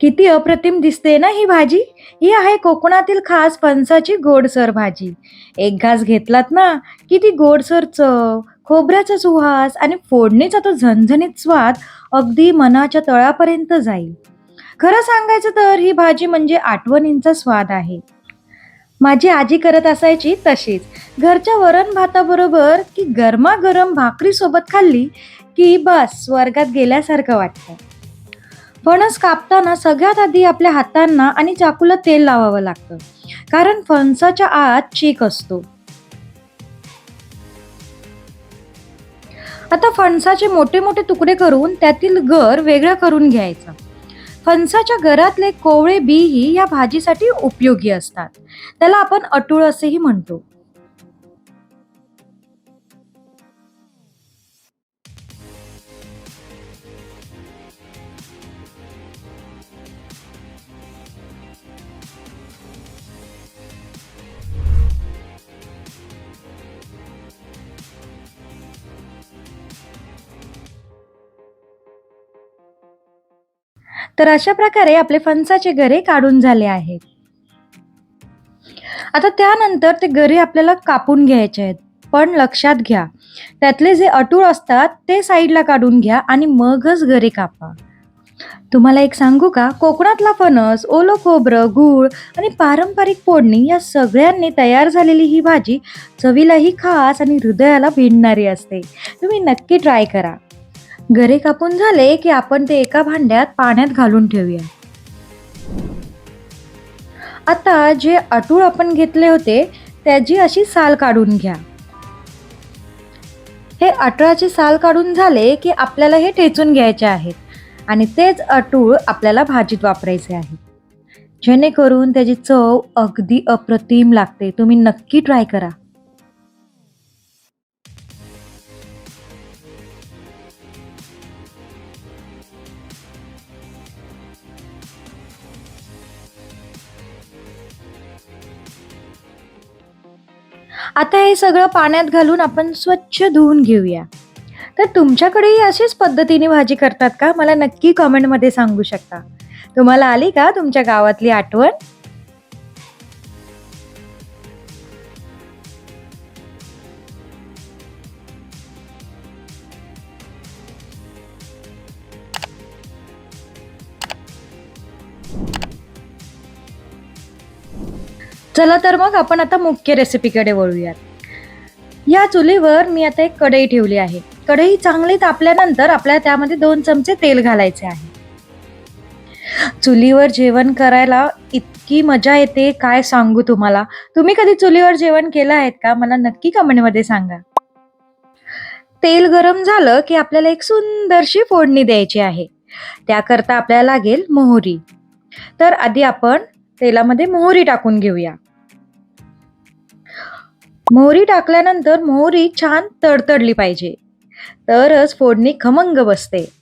किती अप्रतिम दिसते ना ही भाजी? ही आहे कोकणातील खास फणसाची गोडसर भाजी. एक घास घेतलात ना किती गोडसर चव खोबऱ्याचा सुहास आणि फोडणीचा तो झणझणीत स्वाद अगदी मनाच्या तळापर्यंत जाईल. खरं सांगायचं तर ही भाजी म्हणजे आठवणींचा स्वाद आहे. माझी आजी करत असायची तशीच. घरच्या वरण भाताबरोबर की गरमागरम भाकरीसोबत खाल्ली की बस स्वर्गात गेल्यासारखं वाटतं. फणस कापताना सगळ्यात आधी आपल्या हातांना आणि चाकूला तेल लावावं लागतं. कारण फणसाच्या आत चीक असतो. आता फणसाचे मोठे मोठे तुकडे करून त्यातील गर वेगळं करून घ्यायचं. फणसाच्या गरातले कोवळे बीही या भाजीसाठी उपयोगी असतात. त्याला आपण अटूळ असेही म्हणतो. तर अशा प्रकारे आपले फणसाचे गरे काढून झाले आहेत. आता त्यानंतर ते गरे आपल्याला कापून घ्यायचे आहेत. पण लक्षात घ्या त्यातले जे अटूळ असतात ते साईडला काढून घ्या आणि मगच गरे कापा. तुम्हाला एक सांगू का? कोकणातला फणस ओलं खोबरं गूळ आणि पारंपरिक फोडणी या सगळ्यांनी तयार झालेली ही भाजी चवीलाही खास आणि हृदयाला भिडणारी असते. तुम्ही नक्की ट्राय करा. गरे कापून झाले की आपण ते एका भांड्यात पाण्यात घालून ठेवूया. आता जे अटूळ आपण घेतले होते त्याची अशी साल काढून घ्या. हे अटळाचे साल काढून झाले की आपल्याला हे ठेचून घ्यायचे आहेत आणि तेच अटूळ आपल्याला भाजीत वापरायचे आहे. जेणेकरून त्याची चव अगदी अप्रतिम लागते. तुम्ही नक्की ट्राय करा. आता हे सगळं पाण्यात घालून आपण स्वच्छ धुवून घेऊया. तर तुमच्याकडेही अशीच पद्धतीने भाजी करतात का? मला नक्की कमेंटमध्ये सांगू शकता. तुम्हाला आली का तुमच्या गावातली आठवण? चला तर मग आपण आता मुख्य रेसिपीकडे वळूयात. या चुलीवर मी आता एक कढई ठेवली आहे. कढई चांगली तापल्यानंतर आपल्याला त्यामध्ये दोन चमचे तेल घालायचे आहे. चुलीवर जेवण करायला इतकी मजा येते काय सांगू तुम्हाला? तुम्ही कधी चुलीवर जेवण केलं आहेत का? मला नक्की कमेंटमध्ये सांगा. तेल गरम झालं की आपल्याला एक सुंदरशी फोडणी द्यायची आहे. त्याकरता आपल्याला लागेल मोहरी. तर आधी आपण तेलामध्ये मोहरी टाकून घेऊया. मोहरी टाकल्यानंतर मोहरी छान तडतडली पाहिजे. तरच फोडणी खमंग बसते.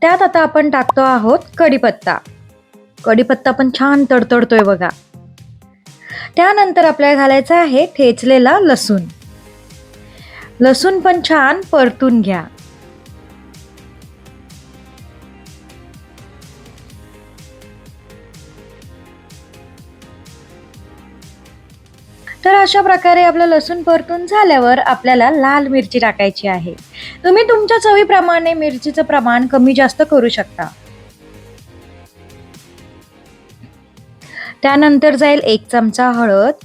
त्यात आता आपण टाकतो आहोत कढीपत्ता. कढीपत्ता पण छान तडतडतोय बघा. त्यानंतर आपल्याला घालायचं आहे ठेचलेला लसूण. लसूण पण छान परतून घ्या. तर अशा प्रकारे आपलं लसूण परतून झाल्यावर आपल्याला लाल मिरची टाकायची आहे. तुम्ही तुमच्या चवीप्रमाणे मिरचीचं प्रमाण कमी जास्त करू शकता. त्यानंतर जाईल एक चमचा हळद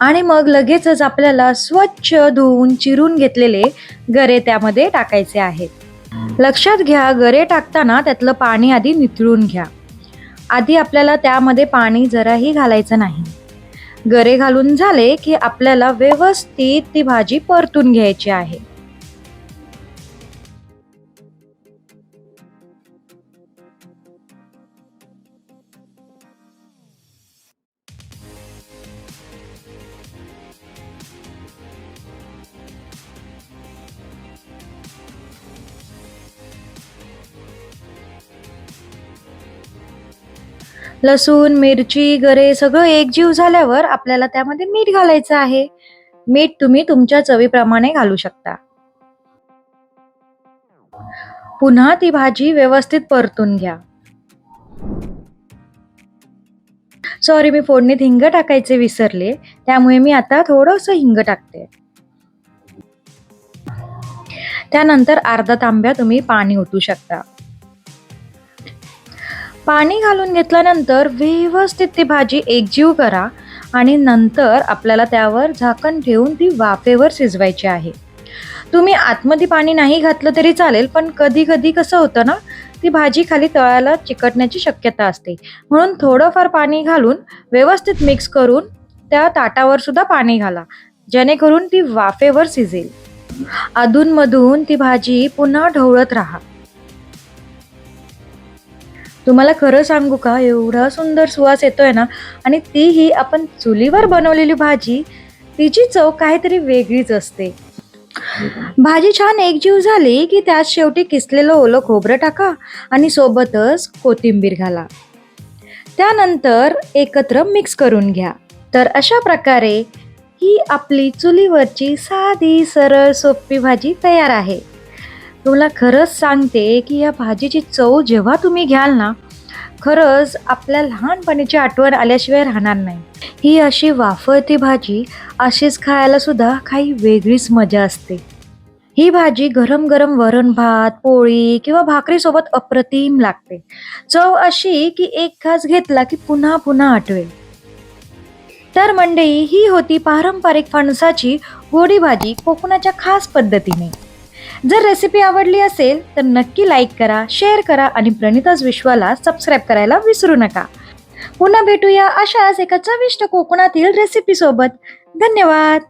आणि मग लगेचच आपल्याला स्वच्छ धुवून चिरून घेतलेले गरे त्यामध्ये टाकायचे आहेत. लक्षात घ्या गरे टाकताना त्यातलं पाणी आधी निथळून घ्या. आधी आपल्याला त्यामध्ये पाणी जराही घालायचं नाही. गरे घालून झाले की आपल्याला व्यवस्थित ती भाजी परतून घ्यायची आहे. लसूण मिरची गरे सगळं एकजीव झाल्यावर आपल्याला त्यामध्ये मीठ घालायचं आहे. मीठ तुम्ही तुमच्या चवीप्रमाणे घालू शकता. पुन्हा ती भाजी व्यवस्थित परतून घ्या. सॉरी मी फोडणीत हिंग टाकायचे विसरले. त्यामुळे मी आता थोडंसं हिंग टाकते. त्यानंतर अर्धा तांब्या तुम्ही पाणी ओतू शकता. पाणी घालून घेतल्यानंतर व्यवस्थित ती भाजी एकजीव करा आणि नंतर आपल्याला त्यावर झाकण ठेवून ती वाफेवर शिजवायची आहे. तुम्ही आतमध्ये पाणी नाही घातलं तरी चालेल पण कधी कधी कसं होतं ना ती भाजी खाली तळाला चिकटण्याची शक्यता असते. म्हणून थोडंफार पाणी घालून व्यवस्थित मिक्स करून त्या ताटावर सुद्धा पाणी घाला जेणेकरून ती वाफेवर शिजेल. अधूनमधून ती भाजी पुन्हा ढवळत राहा. तुम्हाला खरं सांगू का? एवढा सुंदर सुवास येतोय ना? आणि तीही आपण चुलीवर बनवलेली भाजी तिची चव काहीतरी वेगळीच असते. भाजी छान एकजीव झाली की त्यात शेवटी किसलेलं ओलं खोबरं टाका आणि सोबतच कोथिंबीर घाला. त्यानंतर एकत्र मिक्स करून घ्या. तर अशा प्रकारे ही आपली चुलीवरची साधी सरळ सोपी भाजी तयार आहे. तुम्हाला खरंच सांगते की या भाजीची चव जेव्हा तुम्ही घ्याल ना खरंच आपल्या लहानपणीची आठवण आल्याशिवाय राहणार नाही. ही अशी वाफळती भाजी अशीच खायला सुद्धा काही वेगळीच मजा असते. ही भाजी गरम गरम वरण भात पोळी किंवा भाकरीसोबत अप्रतिम लागते. चव अशी की एक घास घेतला की पुन्हा पुन्हा आठवेल. तर मंडई ही होती पारंपरिक फणसाची गोडी भाजी कोकणाच्या खास पद्धतीने. जर रेसिपी आवडली असेल तर नक्की लाईक करा शेअर करा आणि प्रणिताज विश्वाला सबस्क्राईब करायला विसरू नका. पुन्हा भेटूया अशाच एका चविष्ट कोकणातील रेसिपीसोबत धन्यवाद!